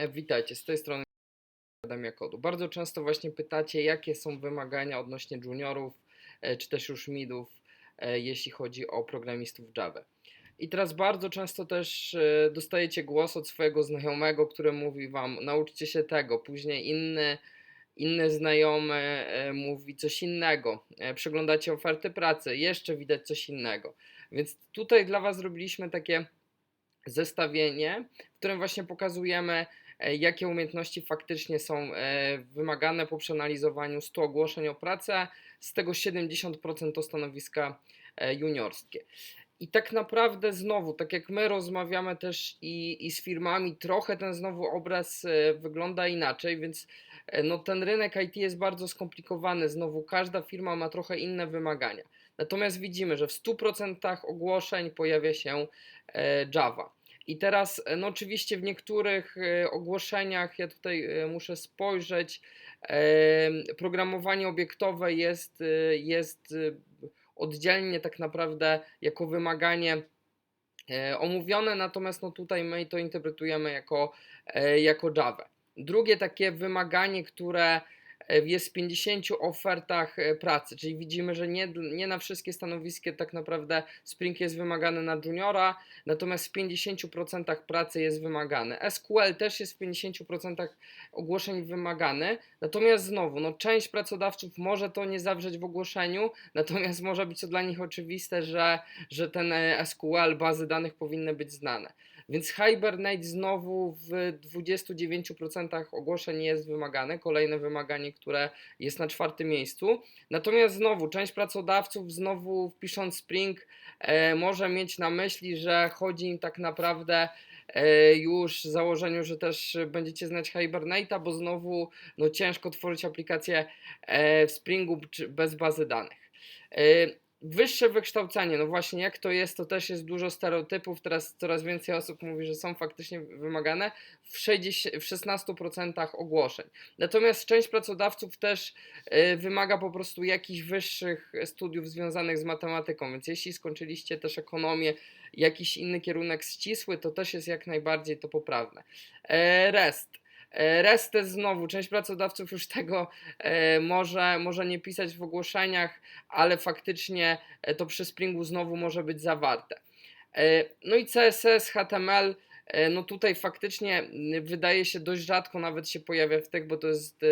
E, Witajcie, z tej strony Akademia Kodu. Bardzo często właśnie pytacie, jakie są wymagania odnośnie juniorów, e, czy też już midów, e, jeśli chodzi o programistów Java. I teraz bardzo często też dostajecie głos od swojego znajomego, który mówi wam, nauczcie się tego, później inny, inny znajomy mówi coś innego, przeglądacie oferty pracy, jeszcze widać coś innego. Więc tutaj dla was zrobiliśmy takie zestawienie, w którym właśnie pokazujemy, jakie umiejętności faktycznie są e, wymagane po przeanalizowaniu 100 ogłoszeń o pracę, z tego 70% to stanowiska e, juniorskie. I tak naprawdę znowu, tak jak my rozmawiamy też i, i z firmami, trochę ten znowu obraz e, wygląda inaczej, więc e, no, ten rynek IT jest bardzo skomplikowany. Znowu każda firma ma trochę inne wymagania. Natomiast widzimy, że w 100% ogłoszeń pojawia się e, Java. I teraz, e, no oczywiście w niektórych e, ogłoszeniach, ja tutaj e, muszę spojrzeć, programowanie obiektowe jest, jest oddzielnie tak naprawdę jako wymaganie omówione, natomiast no tutaj my to interpretujemy jako, jako Java. Drugie takie wymaganie, które jest w 50 ofertach e, pracy, czyli widzimy, że nie, nie na wszystkie stanowiska tak naprawdę Spring jest wymagany na juniora, natomiast w 50% pracy jest wymagany. SQL też jest w 50% ogłoszeń wymagany, natomiast znowu, no, część pracodawców może to nie zawrzeć w ogłoszeniu, natomiast może być to dla nich oczywiste, że, że ten e, SQL, bazy danych powinny być znane. Więc Hibernate znowu w 29% ogłoszeń jest wymagane, kolejne wymaganie, które jest na czwartym miejscu. Natomiast znowu, część pracodawców znowu wpisząc Spring e, może mieć na myśli, że chodzi im tak naprawdę e, już w założeniu, że też będziecie znać Hibernate'a, bo znowu no, ciężko tworzyć aplikację e, w Springu bez bazy danych. Wyższe wykształcenie, no właśnie jak to jest, to też jest dużo stereotypów, teraz coraz więcej osób mówi, że są faktycznie wymagane w, 60, w 16% ogłoszeń. Natomiast część pracodawców też y, wymaga po prostu jakichś wyższych studiów związanych z matematyką, więc jeśli skończyliście też ekonomię, jakiś inny kierunek ścisły, to też jest jak najbardziej to poprawne. E, rest. E, Rest też znowu, część pracodawców już tego e, może, może nie pisać w ogłoszeniach, ale faktycznie e, to przy Springu znowu może być zawarte. No i CSS, HTML, no tutaj faktycznie mm, wydaje się dość rzadko nawet się pojawia w tych, bo to jest e,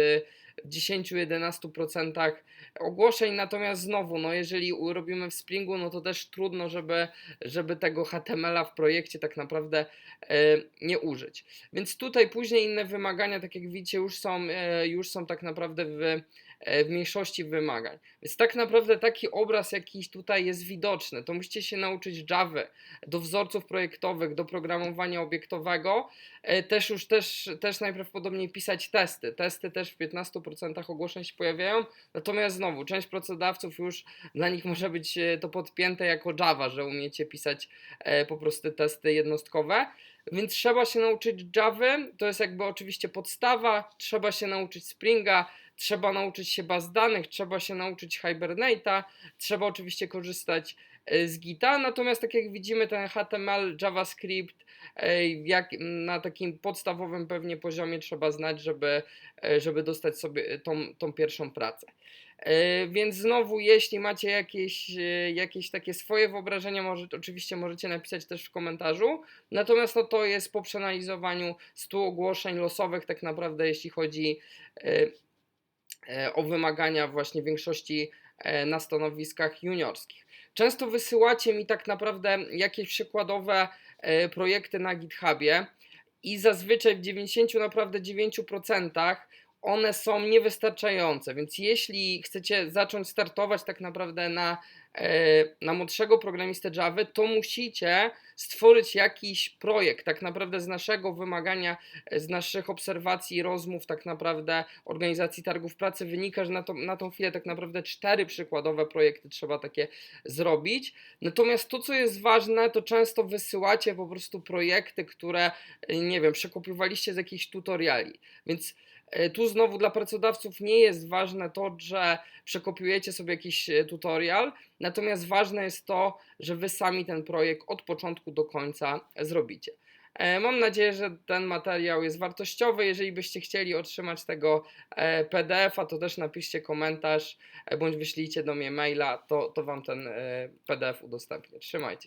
w 10-11% ogłoszeń, natomiast znowu, no jeżeli robimy w Springu, no to też trudno, żeby, żeby tego HTML-a w projekcie tak naprawdę e, nie użyć. Więc tutaj później inne wymagania, tak jak widzicie, już są, e, już są tak naprawdę w, e, w mniejszości wymagań. Więc tak naprawdę taki obraz jakiś tutaj jest widoczny. To musicie się nauczyć Java, do wzorców projektowych, do programowania obiektowego. E, Też już też, też najprawdopodobniej pisać testy. Testy też w 15% ogłoszeń się pojawiają. Natomiast znowu, część pracodawców już dla nich może być e, to podpięte jako Java, że umiecie pisać e, po prostu testy jednostkowe. Więc trzeba się nauczyć Java, to jest jakby oczywiście podstawa, trzeba się nauczyć Springa, trzeba nauczyć się baz danych, trzeba się nauczyć Hibernate'a, trzeba oczywiście korzystać e, z Gita, natomiast tak jak widzimy ten HTML, JavaScript, e, jak na takim podstawowym pewnie poziomie trzeba znać, żeby, e, żeby dostać sobie tą, tą pierwszą pracę. Więc znowu, jeśli macie jakieś, jakieś takie swoje wyobrażenia, może, oczywiście możecie napisać też w komentarzu. Natomiast no, to jest po przeanalizowaniu 100 ogłoszeń losowych, tak naprawdę, jeśli chodzi o wymagania właśnie większości e, na stanowiskach juniorskich. Często wysyłacie mi tak naprawdę jakieś przykładowe e, projekty na GitHubie i zazwyczaj w 90 naprawdę 9% one są niewystarczające, więc jeśli chcecie zacząć startować tak naprawdę na, e, na młodszego programistę Java, to musicie stworzyć jakiś projekt tak naprawdę z naszego wymagania, z naszych obserwacji rozmów tak naprawdę organizacji targów pracy wynika, że na, to, na tą chwilę tak naprawdę cztery przykładowe projekty trzeba takie zrobić. Natomiast to, co jest ważne, to często wysyłacie po prostu projekty, które, nie wiem, przekopiowaliście z jakichś tutoriali, więc Tu znowu dla pracodawców nie jest ważne to, że przekopiujecie sobie jakiś e, tutorial, natomiast ważne jest to, że wy sami ten projekt od początku do końca zrobicie. E, Mam nadzieję, że ten materiał jest wartościowy. Jeżeli byście chcieli otrzymać tego e, PDF-a, to też napiszcie komentarz e, bądź wyślijcie do mnie maila, to, to Wam ten e, PDF udostępnię. Trzymajcie.